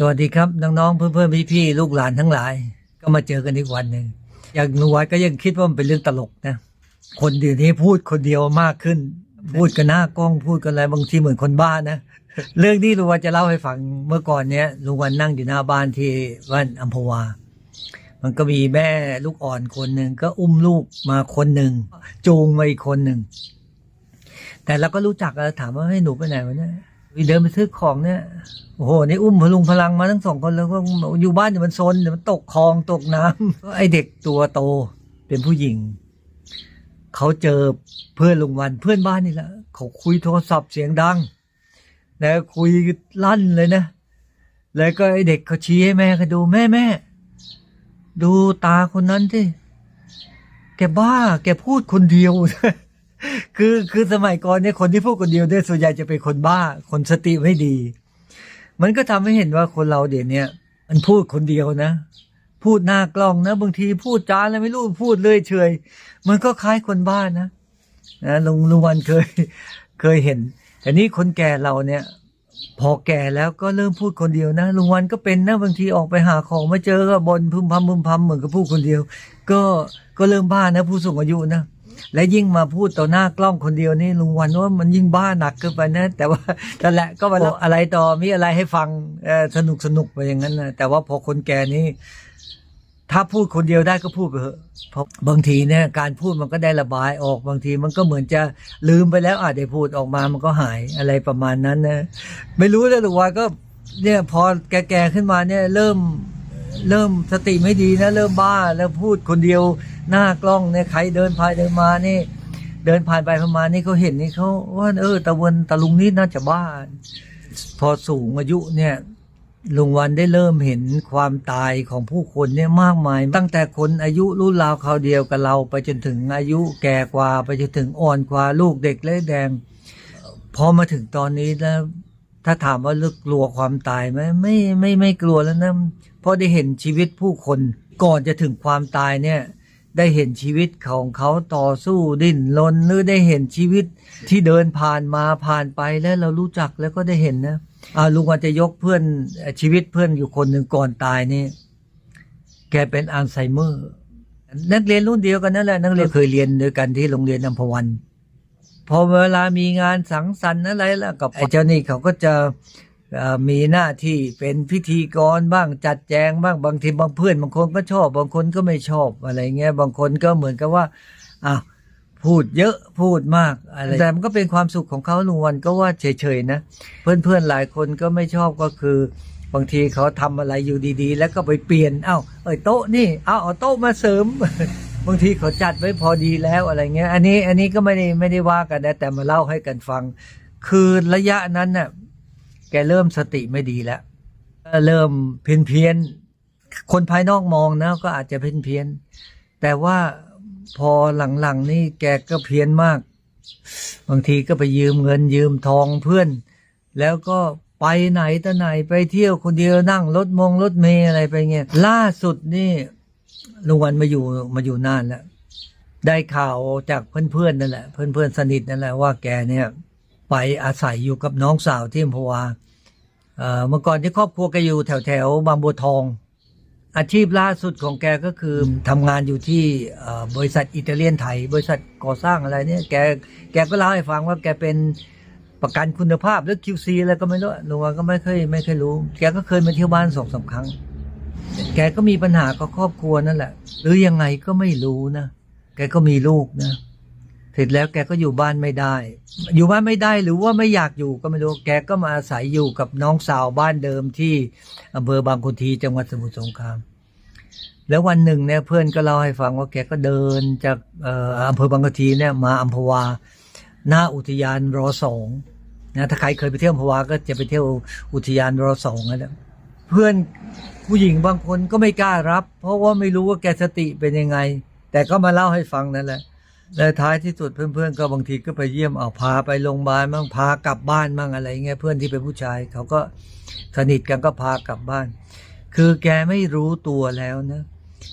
สวัสดีครับน้องๆเพื่อนๆพี่ๆลูกหลานทั้งหลาย ก็มาเจอกันอีกวันหนึ่งอย่างหนูไว้ก็ยังคิดว่ามันเป็นเรื่องตลกนะคนเดี๋ยวนี้พูดคนเดียวมากขึ้น พูดกันหน้ากล้องพูดกันอะไรบางทีเหมือนคนบ้านะเรื่องที่ลุงวันจะเล่าให้ฟังเมื่อก่อนเนี้ยลุงวันนั่งอยู่หน้าบ้านที่บ้านอัมพวา มันก็มีแม่ลูกอ่อนคนหนึ่งก็อุ้มลูกมาคนหนึ่งจูงมาอีกคนหนึ่งแต่เราก็รู้จักแล้วถามว่าให้หนูไปไหนวะเนี่ย เดินไปซื้อของเนี่ยโอ้โหนี่อุ้มพลุงพลังมาทั้งสองคนแล้วก็อยู่บ้านเดี๋ยวมันซนเดี๋ยวมันตกคลองตกน้ำไอเด็กตัวโตเป็นผู้หญิงเขาเจอเพื่อนลุงวันเพื่อนบ้านนี่แหละเขาคุยโทรศัพท์เสียงดังแล้วคุยลั่นเลยนะ แล้วก็ไอเด็กเขาชี้ให้แม่เขาดูแม่แม่ดูตาคนนั้นที่แกบ้า แกพูดคนเดียว คือคือสมัยก่อนเนี่ยคนที่พูดคนเดียวเนี่ยส่วนใหญ่จะเป็นคนบ้า คนสติไม่ดี มันก็ทำให้เห็นว่าคนเราเดี๋ยวนี้มันพูดคนเดียวนะ พูดหน้ากล้องนะ บางทีพูดจาอะไรไม่รู้พูดเลยเฉยมันก็คล้ายคนบ้านะนะลุงลุงวันเคยเคยเห็นแต่นี่คนแก่เราเนี่ย พอแก่แล้วก็เริ่มพูดคนเดียวนะลุงวันก็เป็นนะบางทีออกไปหาของมาเจอก็บนพึมพำพึมพำเหมือนกับพูดคนเดียว ก็ก็เริ่มบ้านะ ผู้สูงอายุนะ และยิ่งมาพูดต่อหน้ากล้องคนเดียวนี่ลุงวันว่ามันยิ่งบ้าหนักเกินไปนะ แต่ว่าแต่นแหละก็มาอะไรต่อมีอะไรให้ฟังเอ่อสนุกสนุกไปอย่างนั้นนะแต่ว่าพอคนแก่นี่ถ้าพูดคนเดียวได้ก็พูดไปเถอะเพราะบางทีเนี่ยการพูดมันก็ได้ระบายออกบางทีมันก็เหมือนจะลืมไปแล้วอาจจะได้พูดออกมามันก็หายอะไรประมาณนั้นนะไม่รู้เลยลุงวันก็เนี่ยพอแก่ๆขึ้นมาเนี่ยเริ่ม เริ่มสติไม่ดีนะ เริ่มบ้าแล้วพูดคนเดียวหน้ากล้องเนี่ยใครเดินผ่านเดินมานี่ เดินผ่านไปผ่านมานี่เขาเห็นนี่เขาว่าเออตะวันตะลุงนี่น่าจะบ้าพอสูงอายุเนี่ยลุงวันได้เริ่มเห็นความตายของผู้คนเนี่ยมากมาย ตั้งแต่คนอายุรุ่นราวคราวเดียวกับเรา ไปจนถึงอายุแก่กว่าไปจนถึงอ่อนกว่าลูกเด็กเล็กแดง พอมาถึงตอนนี้แล้ว ถ้าถามว่าลึกกลัวความตายไหมไม่ไม่ไม่กลัวแล้วนะเพราะได้เห็นชีวิตผู้คนก่อนจะถึงความตายเนี่ย ได้เห็นชีวิตของเขาต่อสู้ดิ้นรนหรือได้เห็นชีวิตที่เดินผ่านมาผ่านไปแล้วเรารู้จักแล้วก็ได้เห็นนะอาลุงวันจะยกเพื่อนชีวิตเพื่อนอยู่คนหนึ่งก่อนตายนี่แกเป็นอัลไซเมอร์ นักเรียนรุ่นเดียวกันนั่นแหละนักเรียนเคยเรียนด้วยกันที่โรงเรียนอัมพวัน พอเวลามีงานสังสรรค์อะไรแล้วกับไอ้เจ้านี่เขาก็จะมีหน้าที่เป็นพิธีกรบ้างจัดแจงบ้างบางทีบางเพื่อนบางคนก็ชอบ บางคนก็ไม่ชอบอะไรเงี้ยบางคนก็เหมือนกับว่าอ้าวพูดเยอะพูดมากอะไรแต่มันก็เป็นความสุขของเขาลุงวันก็ว่าเฉยๆนะ เพื่อนๆหลายคนก็ไม่ชอบก็คือบางทีเขาทำอะไรอยู่ดีๆ แล้วก็ไปเปลี่ยน เอ้าเอ้ยโต๊ะนี่ เอาเอาโต๊ะมาเสริม บางทีเขาจัดไว้พอดีแล้วอะไรเงี้ย อันนี้อันนี้ก็ไม่ได้ไม่ได้ว่ากันนะแต่มาเล่าให้กันฟัง คือระยะนั้นน่ะแกเริ่มสติไม่ดีแล้วเริ่มเพี้ยนเพี้ยนๆคนภายนอกมองนะก็อาจจะเพี้ยนเพี้ยนแต่ว่าพอหลังๆนี่แกก็เพี้ยนมาก บางทีก็ไปยืมเงินยืมทองเพื่อน แล้วก็ไปไหนต่ไหนไปเที่ยวคนเดียวนั่งรถมงรถเมย์อะไรไปเงี้ยล่าสุดนี่ ลุงวันมาอยู่มาอยู่นานแล้วได้ข่าวจากเพื่อนๆนั่นแหละ เพื่อนๆสนิทนั่นแหละว่าแกเนี่ย ไปอาศัยอยู่กับน้องสาวที่อัมพวาเอ่อเมื่อก่อนที่ครอบครัวแกอยู่แถวแถวๆบางบัวทอง อาชีพล่าสุดของแกก็คือทำงานอยู่ที่บริษัทอิตาเลียนไทย บริษัทก่อสร้างอะไรเนี่ยแกแกก็เล่าให้ฟังว่าแกเป็นประกันคุณภาพหรือ QC อะไรก็ไม่รู้ลุงว่าก็ไม่เคยไม่เคยรู้ แกก็เคยมาเที่ยวบ้านสองสามครั้ง แกก็มีปัญหากับครอบครัวนั่นแหละ หรือยังไงก็ไม่รู้นะ แกก็มีลูกนะ เสร็จแล้วแกก็อยู่บ้านไม่ได้ อยู่บ้านไม่ได้หรือว่าไม่อยากอยู่ก็ไม่รู้ แกก็มาอาศัยอยู่กับน้องสาวบ้านเดิมที่อำเภอบางคนทีจังหวัดสมุทรสงคราม แล้ววันหนึ่งเนี่ยเพื่อนก็เล่าให้ฟังว่าแกก็เดินจากอำเภอบางคนทีเนี่ยมาอัมพวา หน้าอุทยานรอสองนะถ้าใครเคยไปเที่ยวอัมพวาก็จะไปเที่ยวอุทยานรอสองนั่นแหละ เพื่อนผู้หญิงบางคนก็ไม่กล้ารับ เพราะว่าไม่รู้ว่าแกสติเป็นยังไง แต่ก็มาเล่าให้ฟังนั่นแหละและท้ายที่สุดเพื่อนๆ ก็บางทีก็ไปเยี่ยมเอาพาไปโรงพยาบาลมั่งพากลับบ้านมั่งอะไรเงี้ยเพื่อนที่เป็นผู้ชายเขาก็สนิทกันก็พากลับบ้าน คือแกไม่รู้ตัวแล้วนะ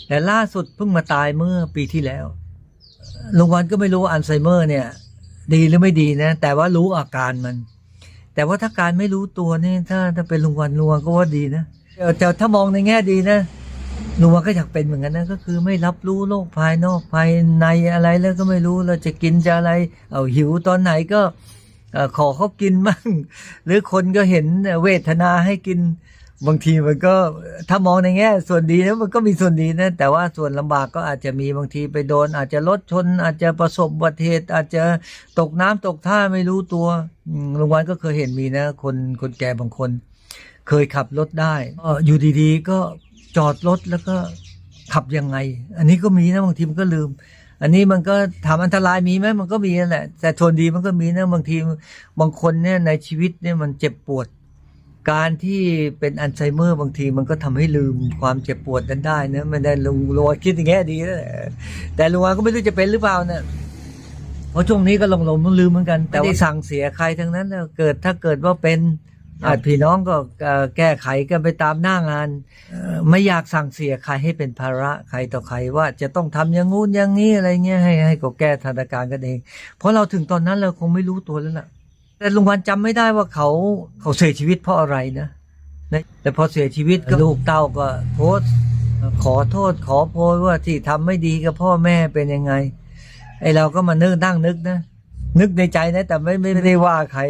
แต่ล่าสุดเพิ่งมาตายเมื่อปีที่แล้วลุงวันก็ไม่รู้ว่าอัลไซเมอร์เนี่ย ดีหรือไม่ดีนะ แต่ว่ารู้อาการมัน แต่ว่าถ้าการไม่รู้ตัวนี่ถ้าถ้าเป็นลุงวันลุงวันก็ว่าดีนะแต่ถ้ามองในแง่ดีนะลุงวันก็อยากเป็นเหมือนกันนะก็คือไม่รับรู้โลกภายนอกภายในอะไรแล้วก็ไม่รู้เราจะกินจะอะไร เอาหิวตอนไหนก็ขอเขากินมั่งหรือคนก็เห็นเวทนาให้กิน บางทีมันก็ถ้ามองในแง่ ส่วนดีนะมันก็มีส่วนดีนะ แต่ว่าส่วนลำบากก็อาจจะมีบางทีไปโดน อาจจะรถชน อาจจะประสบอุบัติเหตุ อาจจะตกน้ำตกท่าไม่รู้ตัวลุงวันก็เคยเห็นมีนะ คนคนแก่บางคน เคยขับรถได้อยู่ดีๆ ก็จอดรถแล้วก็ขับยังไง อันนี้ก็มีนะบางทีมันก็ลืม อันนี้มันก็ถามอันตรายมีไหมมันก็มีนั่นแหละแต่ส่วนดีมันก็มีนะบางทีบางคนเนี่ยในชีวิตเนี่ยมันเจ็บปวด การที่เป็นอัลไซเมอร์บางทีมันก็ทำให้ลืมความเจ็บปวดนั้นได้นะไม่ได้ลุงลุงคิดอย่างแง่ดีนะแต่ลุงก็ไม่รู้จะเป็นหรือเปล่านะเพราะช่วงนี้ก็หลงหลงลืมเหมือนกัน แต่ว่าสั่งเสียใครทั้งนั้นเกิดถ้าเกิดว่าเป็นอาจพี่น้องก็แก้ไขกันไปตามหน้างาน ไม่อยากสั่งเสียใครให้เป็นภาระใครต่อใครว่าจะต้องทำอย่างงู้นอย่างนี้อะไรเงี้ยให้ให้ก็แก้สถานการณ์กันเอง เพราะเราถึงตอนนั้นเราคงไม่รู้ตัวแล้วล่ะ แต่ลุงวันจำไม่ได้ว่าเขาเขาเสียชีวิตเพราะอะไรนะนะแต่พอเสียชีวิตก็ลูกเต้าก็โพสต์ขอโทษขอโพสต์ว่าที่ทำไม่ดีกับพ่อแม่เป็นยังไง ไอเราก็มานึกนั่งนึกนะ นึกในใจนะ แต่ไม่ไม่ไม่ได้ว่าใคร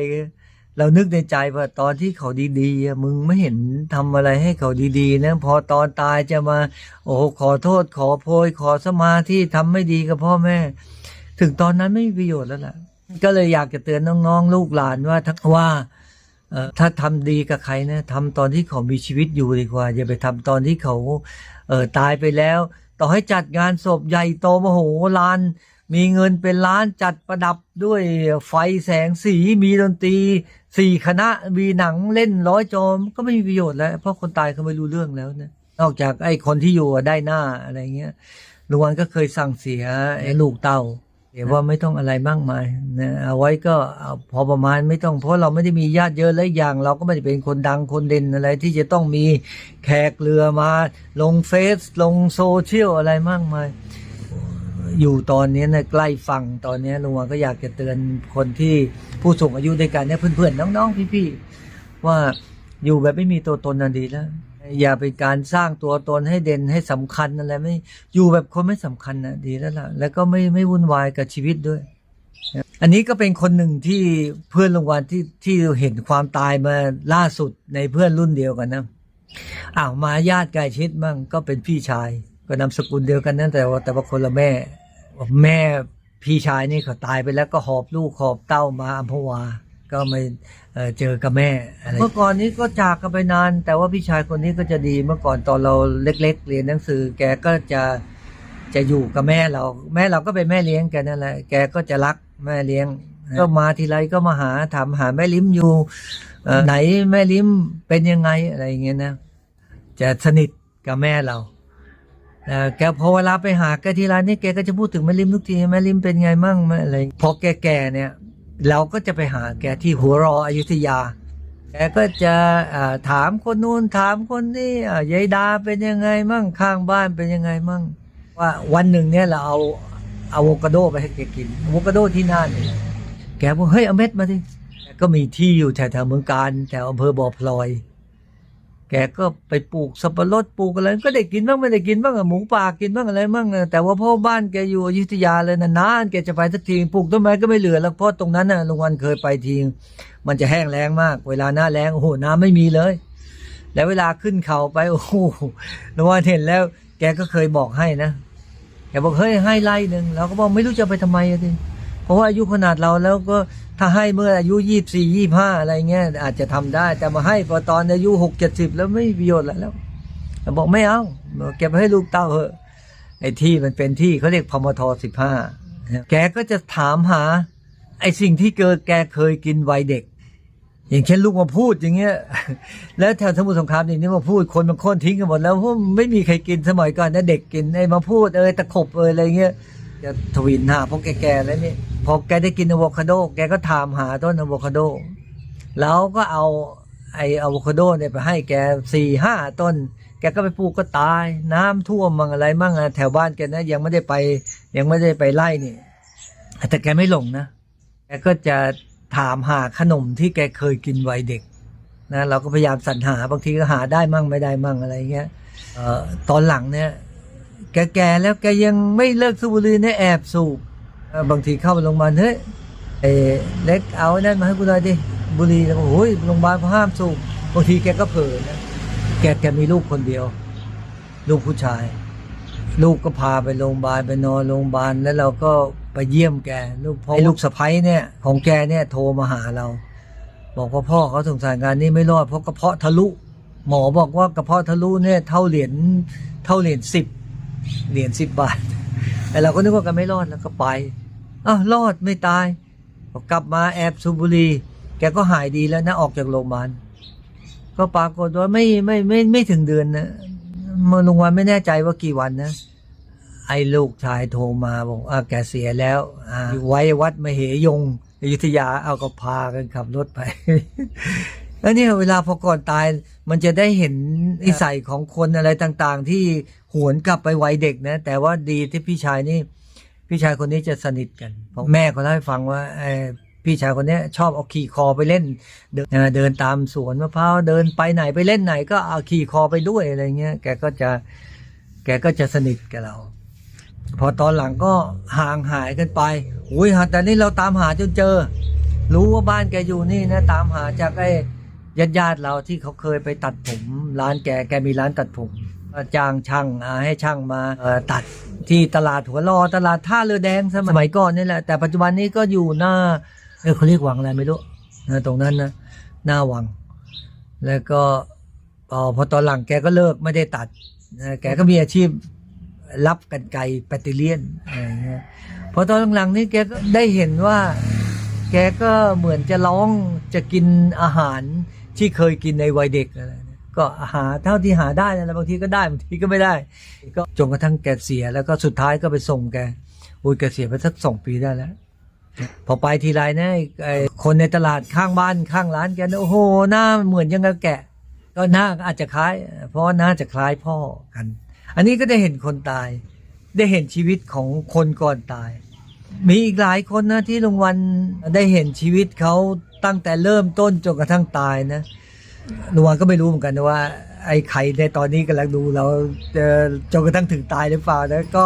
เรานึกในใจว่าตอนที่เขาดีๆอะมึงไม่เห็นทำอะไรให้เขาดีๆนะพอตอนตายจะมา โอ้โหขอโทษขอโพยขอสมาธิทำไม่ดีกับพ่อแม่ ถึงตอนนั้นไม่มีประโยชน์แล้วล่ะ ก็เลยอยากจะเตือนน้องๆ ลูกหลานว่าถ้าว่าถ้าทำดีกับใครนะทำตอนที่เขามีชีวิตอยู่ดีกว่า อย่าไปทำตอนที่เขาเออตายไปแล้ว ต่อให้จัดงานศพใหญ่โตมโหฬารมีเงินเป็นล้านจัดประดับด้วยไฟแสงสีมีดนตรีสี่คณะมีหนังเล่นร้อยจอมก็ไม่มีประโยชน์แล้ว เพราะคนตายเขาไม่รู้เรื่องแล้วนะนอกจากไอ้คนที่อยู่ได้หน้าอะไรเงี้ยลุงวันก็เคยสั่งเสียไอ้ลูกเต้า เดี๋ยวว่าไม่ต้องอะไรมากมายนะเอาไว้ก็เอาพอประมาณไม่ต้องเพราะเราไม่ได้มีญาติเยอะและอีกอย่าง เราก็ไม่ได้เป็นคนดังคนเด่นอะไร ที่จะต้องมีแขกเรือมา ลงเฟซลงโซเชียลอะไรมากมาย อยู่ตอนนี้นะใกล้ฝั่งตอนนี้ลุงวาก็อยากจะเตือนคนที่ผู้สูงอายุด้วยกันเนี่ยเพื่อนๆน้องๆพี่ๆว่าอยู่แบบไม่มีตัวตนน่ะดีแล้ว อย่าเป็นการสร้างตัวตนให้เด่นให้สำคัญอะไรไม่อยู่แบบคนไม่สำคัญนะดีแล้วล่ะ แล้วก็ไม่ไม่วุ่นวายกับชีวิตด้วย อันนี้ก็เป็นคนหนึ่งที่เพื่อนรางวัลที่ที่เห็นความตายมาล่าสุดในเพื่อนรุ่นเดียวกันนะอ้าวมาญาติใกล้ชิดมั่งก็เป็นพี่ชาย ก็นามสกุลเดียวกันนั่นแต่ว่าแต่ว่าคนละแม่ แม่พี่ชายนี่เขาตายไปแล้วก็หอบลูกหอบเต้ามาอัมพวา ก็ไม่เอ่อเจอกับแม่อะไรเมื่อก่อนนี้ก็จากกันไปนาน แต่ว่าพี่ชายคนนี้ก็จะดีเมื่อก่อนตอนเราเล็ก ๆ เรียนหนังสือ แกก็จะจะอยู่กับแม่เรา แม่เราก็เป็นแม่เลี้ยงแกนั่นแหละแกก็จะรักแม่เลี้ยง ก็มาทีไรก็มาหาถามหาแม่ลิ้มอยู่เอ่อไหนแม่ลิ้มเป็นยังไงอะไรอย่างเงี้ยนะจะสนิทกับแม่เราเอ่อแกพอเวลาไปหาแกทีไรนี่แกก็จะพูดถึงแม่ลิมทุกทีแม่ลิมเป็นไงมั่งแม่อะไรพอแกแก่เนี่ย เราก็จะไปหาแกที่หัวรออยุธยา แกก็จะถามคนนู้นถามคนนี้ยายดาเป็นยังไงมั่งข้างบ้านเป็นยังไงมั่ง ว่าวันหนึ่งเนี่ยเราเอาอะโวคาโดไปให้แกกินอะโวคาโดที่น่านเนี่ยแกบอกเฮ้ยเอาเม็ดมาดิแกก็มีที่อยู่แถวแถวเมืองการแถวอำเภอบ่อพลอย แกก็ไปปลูกสับปะรดปลูกอะไรก็ได้กินบ้างไม่ได้กินบ้างอะหมูป่ากินบ้างอะไรบ้างแต่ว่าพ่อบ้านแกอยู่อยุธยาเลยนะนานแกจะไปสักทีปลูกต้นไม้ก็ไม่เหลือแล้วเพราะตรงนั้นน่ะลุงวันเคยไปทีมันจะแห้งแล้งมาก เวลาหน้าแล้งโอ้โหน้ำไม่มีเลย แล้วเวลาขึ้นเขาไปโอ้โหลุงวันเห็นแล้ว แกก็เคยบอกให้นะแกบอกเฮ้ยให้ไล่หนึ่งเราก็บอกไม่รู้จะไปทำไมอะทีเพราะว่าอายุขนาดเราแล้วก็ ถ้าให้เมื่ออายุยี่สี่ยี่ห้าอะไรเงี้ยอาจจะทำได้ แต่มาให้พอตอนอายุหกเจ็ดสิบแล้วไม่ประโยชน์แล้วบอกไม่เอาเก็บไว้ให้ลูกเต้าเหอะไอ้ที่มันเป็นที่เขาเรียกพมทสิบห้าแกก็จะถามหา ไอ้สิ่งที่เกิดแกเคยกินวัยเด็ก อย่างเช่นลูกมาพูดอย่างเงี้ย แล้วแถวสมุทรสงครามอย่างนี้มาพูดคนบางคนทิ้งกันหมดแล้วเพราะไม่มีใครกินสมัยก่อนนะเด็กกินไอ้มาพูดเอยตะขบเอยอะไรเงี้ยจะทวินหาเพราะแกๆแล้วนี่ พอแกได้กินอะโวคาโด แกก็ถามหาต้นอะโวคาโด แล้วก็เอาไออะโวคาโดเนี่ยไปให้แกสี่ห้าต้น แกก็ไปปลูกก็ตาย น้ำท่วมมั่งอะไรมั่งอะแถวบ้านแกนะยังไม่ได้ไปยังไม่ได้ไปไล่นี่แต่แกไม่หลงนะแกก็จะถามหาขนมที่แกเคยกินวัยเด็กนะเราก็พยายามสรรหาบางทีก็หาได้มั่งไม่ได้มั่งอะไรเงี้ยเออตอนหลังเนี่ย แกแกแล้วแกยังไม่เลิกสูบบุหรี่เนี่ยแอบสูบ บางทีเข้าไปโรงพยาบาลเฮ้ยไอ้เล็กเอาไอ้นั่นมาให้กูหน่อยดิบุหรี่แล้วก็โอ้ยโรงพยาบาลเขาห้ามสูบบางทีแกก็เผลอนะแกแกมีลูกคนเดียว ลูกผู้ชาย ลูกก็พาไปโรงพยาบาลไปนอนโรงพยาบาลแล้วเราก็ไปเยี่ยมแกลูกพ่อไอ้ลูกสะพ้ยเนี่ย ของแกเนี่ยโทรมาหาเรา บอกว่าพ่อเขาสงสารงานนี้ไม่รอดเพราะกระเพาะทะลุ หมอบอกว่ากระเพาะทะลุเนี่ยเท่าเหรียญเท่าเหรียญสิบเหรียญสิบบาทแต่เราก็นึกว่าแกันไม่รอดแล้วก็ไป อ้าวรอดไม่ตายกลับมาแอบสูบบุหรี่แกก็หายดีแล้วนะออกจากโรงพยาบาลก็ปรากฏว่าไม่ไม่ไม่ไม่ถึงเดือนนะมื่อโรงพยาบาลไม่แน่ใจว่ากี่วันนะ ไอ้ลูกชายโทรมาบอกอ่าแกเสียแล้วอ่าอยู่ไว้วัดมเหยงอยุธยาเอาก็พากันขับรถไป แล้วเนี่ยเวลาพอก่อนตาย มันจะได้เห็นนิสัยของคนอะไรต่าง ๆ ที่หวนกลับไปวัยเด็กนะ แต่ว่าดีที่พี่ชายนี่ พี่ชายคนนี้จะสนิทกันเพราะแม่เขาเล่าให้ฟังว่าพี่ชายคนนี้ชอบเอาขี่คอไปเล่น เดินเดินตามสวนมะพร้าวเดินไปไหนไปเล่นไหน ก็เอาขี่คอไปด้วยอะไรเงี้ยแกก็จะแกก็จะสนิทกับเรา พอตอนหลังก็ห่างหายกันไปอุ้ยฮะแต่นี่เราตามหาจนเจอ รู้ว่าบ้านแกอยู่นี่นะตามหาจากไอ้ญาติญาติเราที่เขาเคยไปตัดผม ร้านแกแกมีร้านตัดผม จ้างช่างให้ช่างมาตัดที่ตลาดหัวรอตลาดท่าเรือแดงสมัยก่อนนี่แหละแต่ปัจจุบันนี้ก็อยู่หน้าเขาเรียกวังอะไรไม่รู้นะตรงนั้นนะหน้าวัง แล้วก็พอพอตอนหลังแกก็เลิกไม่ได้ตัดแกก็มีอาชีพรับกันไกลแบตเตอเลียนอะไรเงี้ยพอตอนหลังๆนี่แกก็ได้เห็นว่า แกก็เหมือนจะร้องจะกินอาหารที่เคยกินในวัยเด็กอะไร ก็หาเท่าที่หาได้นะบางทีก็ได้บางทีก็ไม่ได้ ก็จนกระทั่งแกเสียแล้วก็สุดท้ายก็ไปส่งแกอุ้ยแกเสียไปสักสองปีได้แล้ว พอไปทีไรเนี่ยไอคนในตลาดข้างบ้านข้างร้านแกนี่ยโอ้โหหน้าเหมือนยังกับแกะ ก็หน้าอาจจะคล้าย เพราะว่าหน้าจะคล้ายพ่อกัน อันนี้ก็ได้เห็นคนตาย ได้เห็นชีวิตของคนก่อนตาย มีอีกหลายคนนะที่ลุงวันได้เห็นชีวิตเขาตั้งแต่เริ่มต้นจนกระทั่งตายนะ ลุงวันก็ไม่รู้เหมือนกันนะว่า ไอ้ใครในตอนนี้กำลังดูเราจะจนกระทั่งถึงตายหรือเปล่านะก็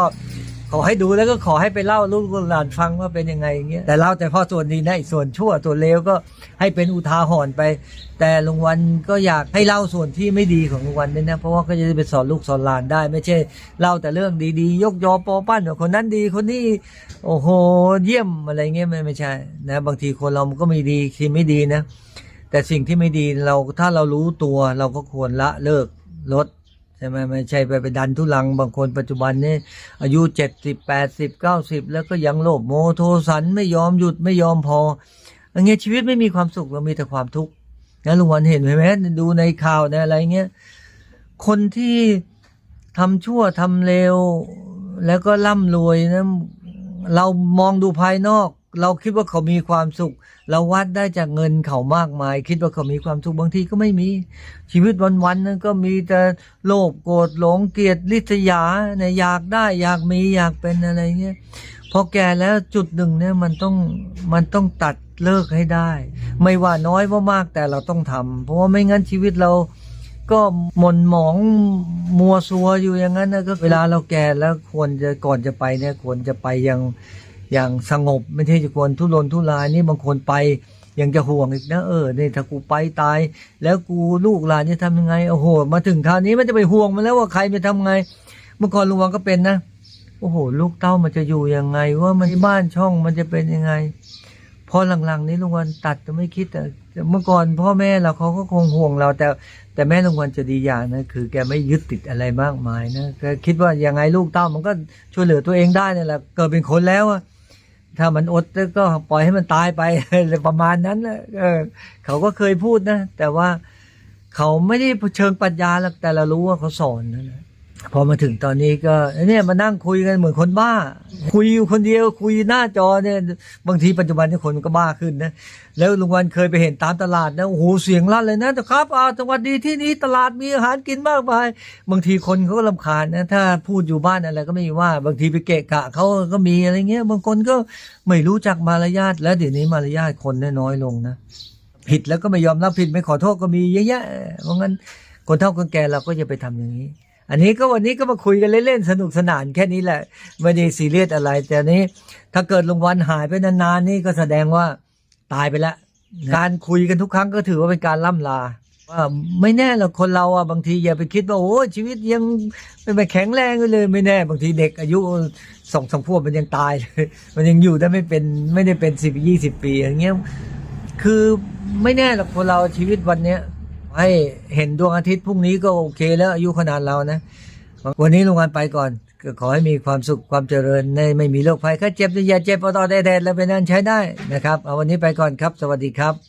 ขอให้ดูแล้วก็ขอให้ไปเล่าลูกหลานฟังว่าเป็นยังไงอย่างเงี้ยแต่เล่าแต่พ่อส่วนดีนะอีกส่วนชั่วส่วนเลวก็ให้เป็นอุทาหรณ์ไป แต่ลุงวันก็อยากให้เล่าส่วนที่ไม่ดีของลุงวันด้วยนะ เพราะว่าก็จะไปสอนลูกสอนหลานได้ ไม่ใช่เล่าแต่เรื่องดีๆ ยกยอปอปั้นว่าคนนั้นดีคนนี้โอ้โหเยี่ยมอะไรเงี้ยไม่ไม่ใช่นะบางทีคนเรามันก็มีดีทีไม่ดีนะ แต่สิ่งที่ไม่ดีเราถ้าเรารู้ตัวเราก็ควรละเลิกลดใช่ไหมไม่ใช่ไปไปดันทุลังบางคนปัจจุบันนี่อายุเจ็ดสิบแปดสิบเก้าสิบแล้วก็ยังโลภโมโทสันไม่ยอมหยุดไม่ยอมพออย่างเงี้ยชีวิตไม่มีความสุขเรามีแต่ความทุกข์นะลุงวันเห็นไหมดูในข่าวในอะไรเงี้ยคนที่ทำชั่วทำเลวแล้วก็ร่ำรวยนะเรามองดูภายนอก เราคิดว่าเขามีความสุข เราวัดได้จากเงินเขามากมาย คิดว่าเขามีความสุขบางทีก็ไม่มี ชีวิตวันๆนั้นก็มีแต่โลภโกรธหลงเกลียดลิษยาเนี่ยอยากได้อยากมีอยากเป็นอะไรเงี้ยพอแก่แล้วจุดหนึ่งเนี่ยมันต้องมันต้องตัดเลิกให้ได้ ไม่ว่าน้อยว่ามากแต่เราต้องทำเพราะว่าไม่งั้นชีวิตเราก็หม่นหมองมัวซัวอยู่อย่างนั้นนะก็เวลาเราแก่แล้วควรจะก่อนจะไปเนี่ยควรจะไปยัง อย่างสงบไม่ใช่จะควรทุรนทุรายนี่บางคนไปยังจะห่วงอีกนะเออนี่ถ้ากูไปตาย แล้วกูลูกหลานจะทำยังไงโอ้โห มาถึงคราวนี้มันจะไปห่วงมันแล้วว่าใครจะทำไง เมื่อก่อนลุงวังก็เป็นนะโอ้โห ลูกเต้ามันจะอยู่ยังไง ว่ามันบ้านช่องมันจะเป็นยังไงพอหลังๆ นี้ลุงวันตัดจะไม่คิดแต่แต่เมื่อก่อนพ่อแม่เราเขาก็คงห่วงเรา แต่แต่แม่ลุงวันจะดีอย่างนะคือแกไม่ยึดติดอะไรมากมายนะแกคิดว่ายังไงลูกเต้ามันก็ช่วยเหลือตัวเองได้นี่แหละเกิดเป็นคนแล้วอะ ถ้ามันอดก็ปล่อยให้มันตายไปประมาณนั้นเออเขาก็เคยพูดนะ แต่ว่าเขาไม่ได้เชิงปรัชญาหรอกแต่เรารู้ว่าเขาสอนนะนะ พอมาถึงตอนนี้ก็เนี่ยมานั่งคุยกันเหมือนคนบ้า คุยอยู่คนเดียวคุยหน้าจอเนี่ยบางทีปัจจุบันนี่คนมันก็บ้าขึ้นนะแล้วลุงวันเคยไปเห็นตามตลาดนะโอ้โหเสียงลั่นเลยนะแต่ครับอ่าสวัสดีที่นี้ตลาดมีอาหารกินมากมายบางทีคนเขาก็ลำคาญนะถ้าพูดอยู่บ้านอะไรก็ไม่ว่า บางทีไปเกะกะเขาก็มีอะไรเงี้ยบางคนก็ไม่รู้จักมารยาทแล้วเดี๋ยวนี้มารยาทคนน้อยลงนะผิดแล้วก็ไม่ยอมรับผิดไม่ขอโทษก็มีเยอะแยะเพราะงั้นคนเฒ่าคนแก่เราก็จะไปทำอย่างนี้ อันนี้ก็วันนี้ก็มาคุยกันเล่นๆสนุกสนานแค่นี้แหละ ไม่ได้ซีเรียสอะไร แต่อันนี้ถ้าเกิดลุงวันหายไปนานๆนี่ก็แสดงว่าตายไปแล้วการคุยกันทุกครั้งก็ถือว่าเป็นการล่ำลาว่าไม่แน่หรอกคนเราอะบางทีอย่าไปคิดว่าโอ้ชีวิตยังไม่ไปแข็งแรงอยู่เลยไม่แน่ บางทีเด็กอายุสองสองพวบมันยังตายเลยมันยังอยู่ได้ไม่เป็นไม่ได้เป็นสิบยี่สิบปีอย่างเงี้ยคือไม่แน่หรอกคนเราชีวิตวันเนี้ย ให้เห็นดวงอาทิตย์พรุ่งนี้ก็โอเคแล้วอายุขนาดเรานะ วันนี้ลุงวันไปก่อนก็ขอให้มีความสุขความเจริญในไม่มีโรคภัยแค่เจ็บอย่าเจ็บเอาต่อแดดแล้วไปนั่นใช้ได้นะครับ เอาวันนี้ไปก่อนครับ สวัสดีครับ